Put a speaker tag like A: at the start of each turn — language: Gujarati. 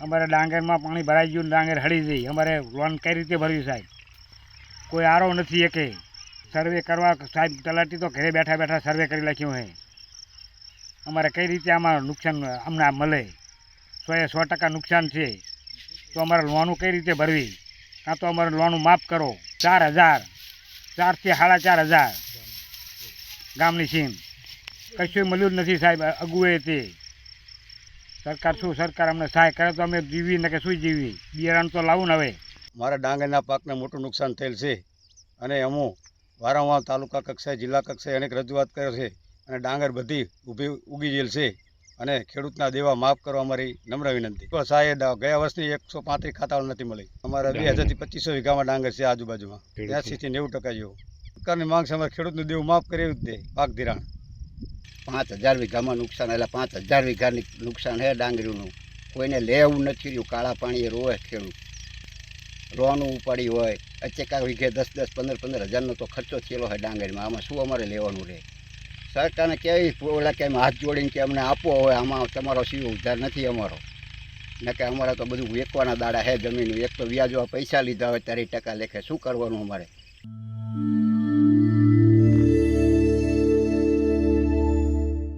A: અમારે ડાંગરમાં પાણી ભરાઈ ગયું ડાંગર હળી જઈ અમારે લોન કઈ રીતે ભરવી સાહેબ? કોઈ આરો નથી એકે. સર્વે કરવા સાહેબ તલાટી તો ઘરે બેઠા બેઠા સર્વે કરી નાખ્યું હે. અમારે કઈ રીતે આમાં નુકસાન અમને મળે? સો એ સો ટકા નુકસાન છે. તો અમારે લોનું કઈ રીતે ભરવી? કાં તો અમારે લોનું માફ કરો. ચાર હજાર. ચારથી સાડા ચાર હજાર. ગામની સીમ. કશું મળ્યું જ નથી સાહેબ. અગુએ તે. સરકાર શું? સરકાર અમને સહાય કરે તો અમે જીવીને કે શું જીવી બિયારણ તો લાવું ને હવે.
B: મારા ડાંગરના પાકને મોટું નુકસાન થયેલ છે અને અમુ વારંવાર તાલુકા કક્ષાએ જિલ્લા કક્ષાએ અનેક રજૂઆત કરે છે અને ડાંગર બધી ઊભી ઉગી ગયેલ છે અને ખેડૂતના દેવા માફ કરવા અમારી નમ્ર વિનંતી. તો સાહેબ ગયા વર્ષની એકસો પાંત્રીસ ખાતાઓ નથી મળી. અમારા બે હજારથી પચીસો વીઘામાં ડાંગર છે આજુબાજુમાં. ત્યાંસીથી નેવું ટકા જેવું. સરકારની માંગ છે અમારે ખેડૂતનું દેવું માફ કરી એવું જ દે પાક ધિરાણ.
C: પાંચ હજાર વીઘામાં નુકસાન, એટલે પાંચ હજાર વીઘાની નુકસાન હે ડાંગરીનું. કોઈને લેવું નથી રહ્યું, કાળા પાણીએ રોવે ખેડૂત. રોવાનું ઉપાડી હોય અચેકા વીઘે દસ દસ, પંદર પંદર હજારનો તો ખર્ચો થયેલો હોય ડાંગરીમાં. આમાં શું અમારે લેવાનું રહે? સરકારને કેવી ઓલા કે હાથ જોડીને કે અમને આપવો હોય, આમાં તમારો સીવો ઉદ્ધાર નથી અમારો. ને કે અમારે તો બધું વેચવાના દાડા હે જમીન એક તો વ્યાજવા પૈસા લીધા હોય, ત્યારે ટકા લેખે શું કરવાનું અમારે?